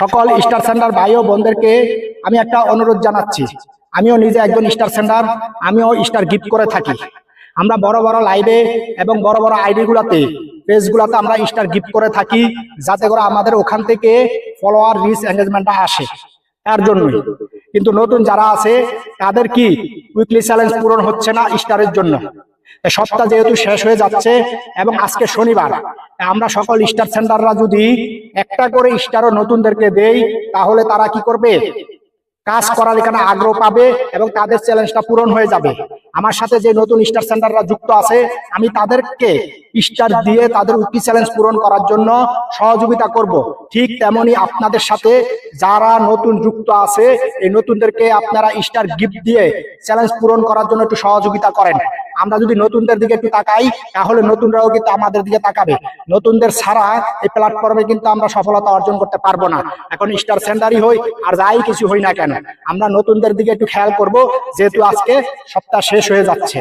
সকল star centre ভাই ও বোনদেরকে আমি একটা অনুরোধ জানাচ্ছি। আমিও নিজে একজন স্টার সেন্টার, আমিও স্টার গিফট করে থাকি। আমরা বড় বড় লাইভে এবং বড় বড় আইডি গুলাতে পেজ গুলাতে আমরা স্টার গিফট করে থাকি, যাতে করে আমাদের ওখান থেকে ফলোয়ার রিচ এঙ্গেজমেন্টটা আসে। তার জন্যই। কিন্তু নতুন যারা আছে, তাদের কি উইকলি চ্যালেঞ্জ পূরণ হচ্ছে না স্টারের জন্য? সপ্তাহ যেহেতু শেষ হয়ে যাচ্ছে এবং আজকে শনিবার আমরা সকল স্টার সেন্টাররা যদি একটা করে স্টারও নতুনদেরকে দেই, তাহলে তারা কি করবে? কাজ করার এখানে আগ্রহ পাবে এবং তাদের চ্যালেঞ্জটা পূরণ হয়ে যাবে। আমার সাথে যে নতুন স্টার সেন্টাররা যুক্ত আছে, আমি তাদেরকে স্টার দিয়ে তাদের উইকলি চ্যালেঞ্জ পূরণ করার জন্য সহযোগিতা করব। ঠিক তেমনি আপনাদের সাথে যারা নতুন যুক্ত আছে, এই নতুনদেরকে আপনারা স্টার গিফট দিয়ে চ্যালেঞ্জ পূরণ করার জন্য একটু সহযোগিতা করেন। আমরা যদি নতুনদের দিকে একটু তাকাই, তাহলে নতুনরাও কিন্তু আমাদের দিকে তাকাবে। নতুনদের ছাড়া এই প্ল্যাটফর্মে কিন্তু আমরা সফলতা অর্জন করতে পারব না। এখন স্টার সেন্টারই হই, আর যাই কিছু হই না কেন। আমরা নতুনদের দিকে একটু খেয়াল করব, যেহেতু আজকে সপ্তাহ শেষ হয়ে যাচ্ছে।